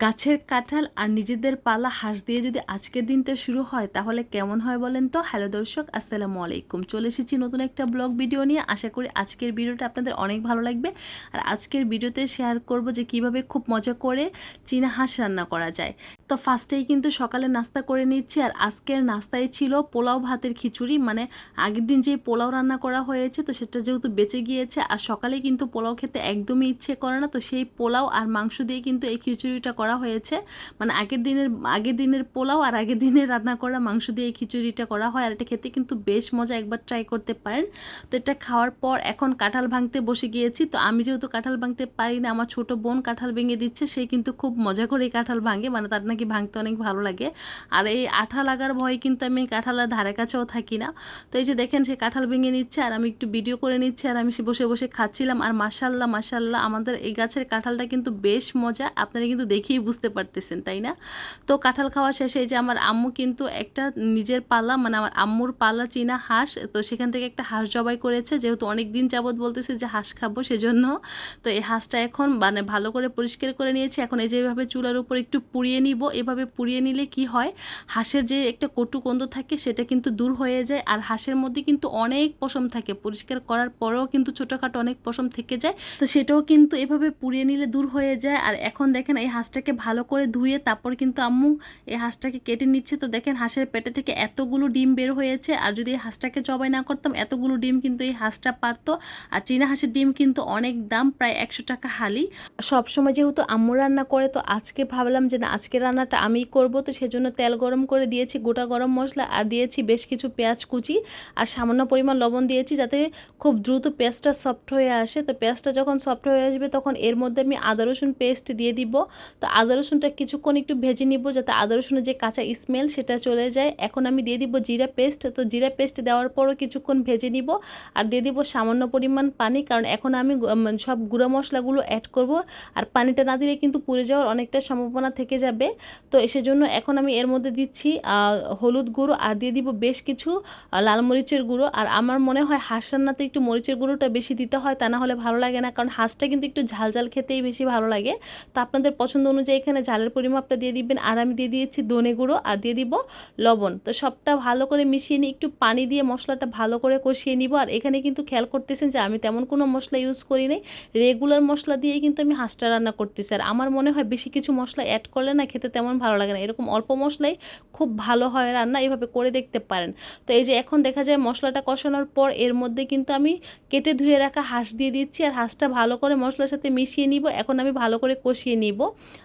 গাছের কাঁঠাল আর নিজেদের পালা হাঁস দিয়ে যদি আজকের দিনটা শুরু হয়, তাহলে কেমন হয় বলেন তো? হ্যালো দর্শক, আসসালামু আলাইকুম। চলে এসেছি নতুন একটা ব্লগ ভিডিও নিয়ে। আশা করি আজকের ভিডিওটা আপনাদের অনেক ভালো লাগবে। আর আজকের ভিডিওতে শেয়ার করব যে কীভাবে খুব মজা করে চীনা হাঁস রান্না করা যায়। তো ফার্স্টেই কিন্তু সকালে নাস্তা করে নিচ্ছি আর আজকের নাস্তায় ছিল পোলাও ভাতের খিচুড়ি। মানে আগের দিন যে পোলাও রান্না করা হয়েছে, তো সেটা যেহেতু বেঁচে গিয়েছে আর সকালে কিন্তু পোলাও খেতে একদমই ইচ্ছে করে না, তো সেই পোলাও আর মাংস দিয়ে কিন্তু এই খিচুড়িটা করা হয়েছে। মানে আগের দিনের আগের দিনের পোলাও আর আগের দিনের রান্না করা মাংস দিয়ে এই খিচুড়িটা করা হয় আর এটা খেতে কিন্তু বেশ মজা একবার ট্রাই করতে পারেন। তো এটা খাওয়ার পর এখন কাঁঠাল ভাঙতে বসে গিয়েছি, তো আমি যেহেতু কাঁঠাল ভাঙতে পারি না, আমার ছোট বোন কাঁঠাল ভেঙে দিচ্ছে, সে কিন্তু খুব মজা করে এই কাঁঠাল ভাঙে মানে তার নাকি ভাঙতে অনেক ভালো লাগে। আর এই আঠা লাগার ভয়ে কিন্তু আমি কাঁঠালের ধারে কাছেও থাকি না। তো এই যে দেখেন সে কাঁঠাল ভেঙে নিচ্ছে আর আমি একটু ভিডিও করে নিচ্ছি আর আমি সে বসে বসে খাচ্ছিলাম। আর মাসাল্লাহ মাসাল্লাহ আমাদের এই গাছের কাঁঠালটা কিন্তু বেশ মজা। আপনারা কিন্তু দেখেই বুঝতে পারতেছেন, তাই না? তো কাঁঠাল খাওয়া শেষে এই যে আমার আম্মু কিন্তু একটা নিজের পালা মানে আমার আম্মুর পালা চীনা হাঁস, তো সেখান থেকে একটা হাঁস জবাই করেছে। যেহেতু অনেক দিন যাবৎ বলতেছে যে হাঁস খাব সেজন্য। তো এই হাঁসটা এখন মানে ভালো করে পরিষ্কার করে নিয়েছি। এখন এই যেভাবে চুলার উপর একটু পুড়িয়ে নিব। এভাবে পুড়িয়ে নিলে কি হয়? হাঁসের যে একটা কটু গন্ধ থাকে, সেটা কিন্তু দূর হয়ে যায়। আর হাঁসের মধ্যে কিন্তু অনেক পশম থাকে। পরিষ্কার করার পরেও কিন্তু ছোটোখাটো অনেক পশম থেকে যায়। তো সেটাও কিন্তু এভাবে পুড়িয়ে নিলে দূর হয়ে যায়। আর এখন দেখেন, এই হাঁসটাকে ভালো করে ধুয়ে তারপর কিন্তু আম্মু এই হাঁসটাকে কেটে নিচ্ছে। তো দেখেন, হাঁসের পেটে থেকে এতগুলো ডিম বের হয়েছে। আর যদি এই হাঁসটাকে জবাই না করতাম, এতগুলো ডিম কিন্তু এই হাঁসটা পারতো। আর চীনা হাঁসের ডিম কিন্তু অনেক দাম, প্রায় একশো টাকা হালি। সবসময় যেহেতু আম্মু রান্না করে, তো আজকে ভাবলাম যে না, আজকে রান্নাটা আমি করব। তো সেজন্য তেল গরম করে দিয়েছি গোটা গরম মশলা আর দিয়েছি বেশ কিছু পেঁয়াজ কুচি আর সামান্য পরিমাণ লবণ দিয়েছি যাতে খুব দ্রুত পেঁয়াজটা সফট হয়ে আসে। তো পেঁয়াজটা যখন সফট হয়ে আসবে তখন এর মধ্যে আমি আদা রসুন পেস্ট দিয়ে দিব। তো আদা রসুনটা কিছুক্ষণ একটু ভেজে নিব যাতে আদা রসুনের যে কাঁচা স্মেল সেটা চলে যায়। এখন আমি দিয়ে দিব জিরা পেস্ট তো জিরা পেস্ট দেওয়ার পরও কিছুক্ষণ ভেজে নিব আর দিয়ে দিব সামান্য পরিমাণ পানি। কারণ এখন আমি সব গুঁড়ো মশলাগুলো অ্যাড করব। আর পানিটা না দিলে কিন্তু পুড়ে যাওয়ার অনেকটা সম্ভাবনা থেকে যাবে। তো সেজন্য এখন আমি এর মধ্যে দিচ্ছি হলুদ গুঁড়ো আর দিয়ে দিব বেশ কিছু লাল মরিচের গুঁড়ো। আর আমার মনে হয় হাঁস রান্নাতে একটু মরিচের গুঁড়োটা বেশি দিতে হয়, তা না হলে ভালো লাগে না। কারণ হাঁসটা কিন্তু একটু ঝাল ঝাল খেতেই বেশি ভালো লাগে। তো আপনাদের পছন্দ অনুযায়ী এখানে ঝালের পরিমাপটা দিয়ে দিবেন। আর আমি দিয়ে দিয়েছি দনে গুঁড়ো আর দিয়ে দিব লবণ। তো সবটা ভালো করে মিশিয়ে নিয়ে একটু পানি দিয়ে মশলাটা ভালো করে কষিয়ে নিব। আর এখানে কিন্তু খেয়াল করতেছেন যে আমি তেমন কোনো মশলা ইউজ করি নাই। রেগুলার মশলা দিয়েই কিন্তু আমি হাঁসটা রান্না করতেছি। আর আমার মনে হয় বেশি কিছু মশলা অ্যাড করলে না খেতে তেমন ভালো লাগে না। এরকম অল্প মশলাই খুব ভালো হয় রান্না এভাবে করে দেখতে পারেন। তো এই যে এখন দেখা যায় মশলাটা কষানোর পর এর মধ্যে কিন্তু আমি কেটে ধুয়ে রাখা হাঁস দিয়ে দিচ্ছি আর হাঁসটা ভালো করে মশলার সাথে মিশিয়ে নিব। এখন আমি ভালো করে কষিয়ে নিব।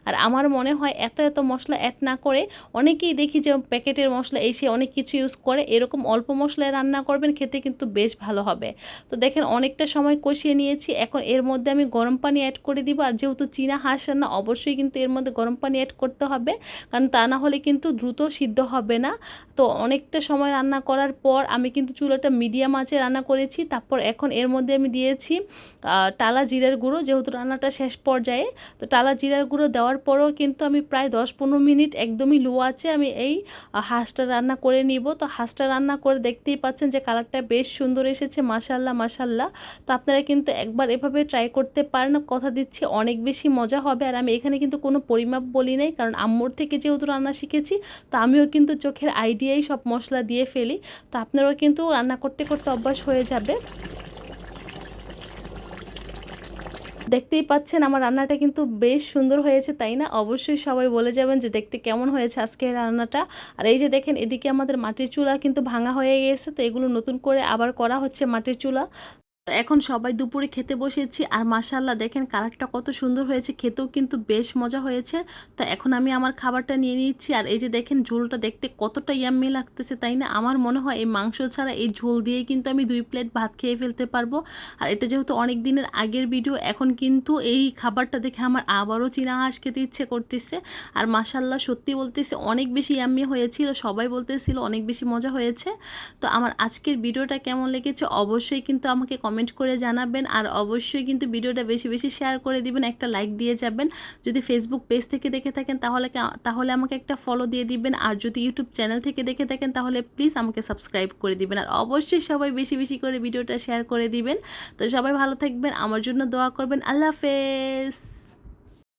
আর আমার মনে হয় এত এত মশলা অ্যাড না করে অনেকেই দেখি যে প্যাকেটের মশলা এসে অনেক কিছু ইউজ করে। এরকম অল্প মশলায় রান্না করবেন খেতে কিন্তু বেশ ভালো হবে। তো দেখেন অনেকটা সময় কষিয়ে নিয়েছি। এখন এর মধ্যে আমি গরম পানি অ্যাড করে দিব। আর যেহেতু চীনা হাঁস রান্না, অবশ্যই কিন্তু এর মধ্যে গরম পানি অ্যাড করতে হবে। কারণ তা না হলে কিন্তু দ্রুত সিদ্ধ হবে না। তো অনেকটা সময় রান্না করার পর আমি কিন্তু চুলাটা মিডিয়াম আঁচে রান্না করেছি। তারপর এখন এর মধ্যে আমি দিয়েছি টালা জিরার গুঁড়ো, যেহেতু রান্নাটা শেষ পর্যায়ে। তো টালা জিরার গুঁড়ো দেওয়ার পরেও কিন্তু আমি প্রায় দশ পনেরো মিনিট একদমই লো আছে আমি এই হাঁসটা রান্না করে নিব। তো হাঁসটা রান্না করে দেখতেই পাচ্ছেন যে কালারটা বেশ সুন্দর এসেছে মাসাল্লাহ মাসাল্লাহ তো আপনারা কিন্তু একবার এভাবে ট্রাই করতে পারেন। কথা দিচ্ছি, অনেক বেশি মজা হবে। আর আমি এখানে কিন্তু কোনো পরিমাপ বলি নাই, কারণ আম্মুর থেকে যেহেতু রান্না শিখেছি, তো আমিও কিন্তু চোখের আইডিয়াই সব মশলা দিয়ে ফেলি। তো আপনারাও কিন্তু রান্না করতে করতে অভ্যাস হয়ে যাবে। দেখতেই পাচ্ছেন আমার রান্নাটা কিন্তু বেশ সুন্দর হয়েছে, তাই না? অবশ্যই সবাই বলে যাবেন যে দেখতে কেমন হয়েছে আজকে রান্নাটা। আর এই যে দেখেন, এদিকে আমাদের মাটির চুলা কিন্তু ভাঙা হয়ে গেছে, তো এগুলো নতুন করে আবার করা হচ্ছে মাটির চুলা। এখন সবাই দুপুরে খেতে বসেছি আর মাসাল্লাহ দেখেন কালারটা কত সুন্দর হয়েছে, খেতেও কিন্তু বেশ মজা হয়েছে। তো এখন আমি আমার খাবারটা নিয়ে নিচ্ছি আর এই যে দেখেন ঝোলটা দেখতে কতটা ইয়াম্মি লাগতেছে, তাই না? আমার মনে হয় এই মাংস ছাড়া এই ঝোল দিয়ে কিন্তু আমি দুই প্লেট ভাত খেয়ে ফেলতে পারব। আর এটা যেহেতু অনেক দিনের আগের ভিডিও এখন কিন্তু এই খাবারটা দেখে আমার আবারও চীনা হাঁস খেতে ইচ্ছে করতেছে। আর মাসাল্লাহ সত্যি বলতেছে, অনেক বেশি ইয়াম্মি হয়েছিল, সবাই বলতেছিল অনেক বেশি মজা হয়েছে। তো আমার আজকের ভিডিওটা কেমন লেগেছে, অবশ্যই কিন্তু আমাকে কমেন্ট কমেন্ট করে জানাবেন আর অবশ্যই কিন্তু ভিডিওটা বেশি বেশি শেয়ার করে দিবেন, একটা লাইক দিয়ে যাবেন। যদি ফেসবুক পেজ থেকে দেখে থাকেন তাহলে তাহলে আমাকে একটা ফলো দিয়ে দিবেন। আর যদি ইউটিউব চ্যানেল থেকে দেখে থাকেন তাহলে প্লিজ আমাকে সাবস্ক্রাইব করে দিবেন। আর অবশ্যই সবাই বেশি বেশি করে ভিডিওটা শেয়ার করে দিবেন। তো সবাই ভালো থাকবেন, আমার জন্য দোয়া করবেন। আল্লাহ হাফেজ।